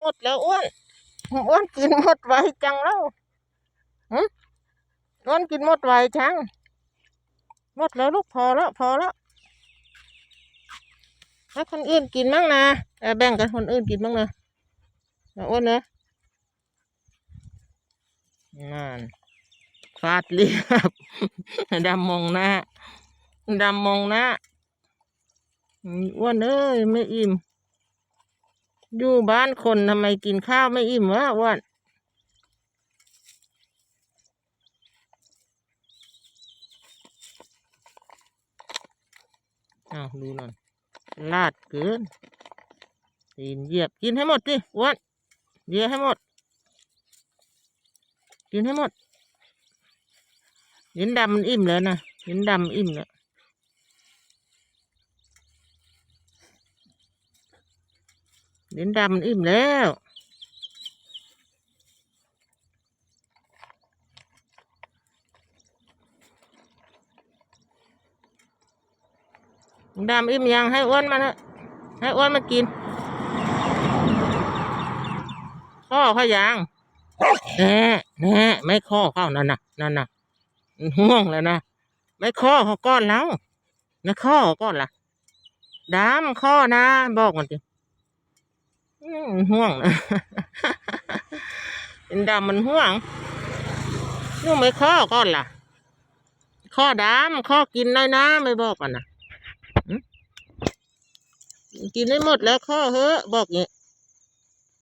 หมดแล้วอ้วนอ้วนกินหมดไวจังแล้วหึอ้วนกินหมดไวจัง หมดแล้วลูกพอแล้ว พอแล้วให้คนอื่นกินบ้างนะเออแบ่งกันคนอื่นกินบ้างนะอ้วนเนะนั่นฟาดเรียบดำมองหน้าดำมองหน้าอ้วนเอ้ยไม่อิ่ม อยู่บ้านคนทำไมกินข้าวไม่อิ่มวะอ้วนอาดูหน่อยลาดเกินตีนเหยียบกินให้หมดสิอ้วนเหยียบให้หมด กินให้หมดลิ้นดำมันอิ่มแล้วนะลิ้นดำอิ่มแล้ว ลิ้นดำมันอิ่มแล้วดำอิ่มยังให้อ้วนมันอะให้อ้วนมันกินข้อเขายังแน่แน่ไม่ข้อเข้านั่นน่ะนั่นน่ะห่วงแล้วนะไม่ข้อเขาก้อนแล้วไม่ข้อขาก้อนล่ะดำข้อนะ บอกมันสิ มันห่วงนะเป็นดำมันห่วงนู่นไม่ข้อก้อนล่ะ ข้อดำข้อกินได้นะไม่บอกกันนะกินได้หมดแล้วข้อเฮ้อบอกงี้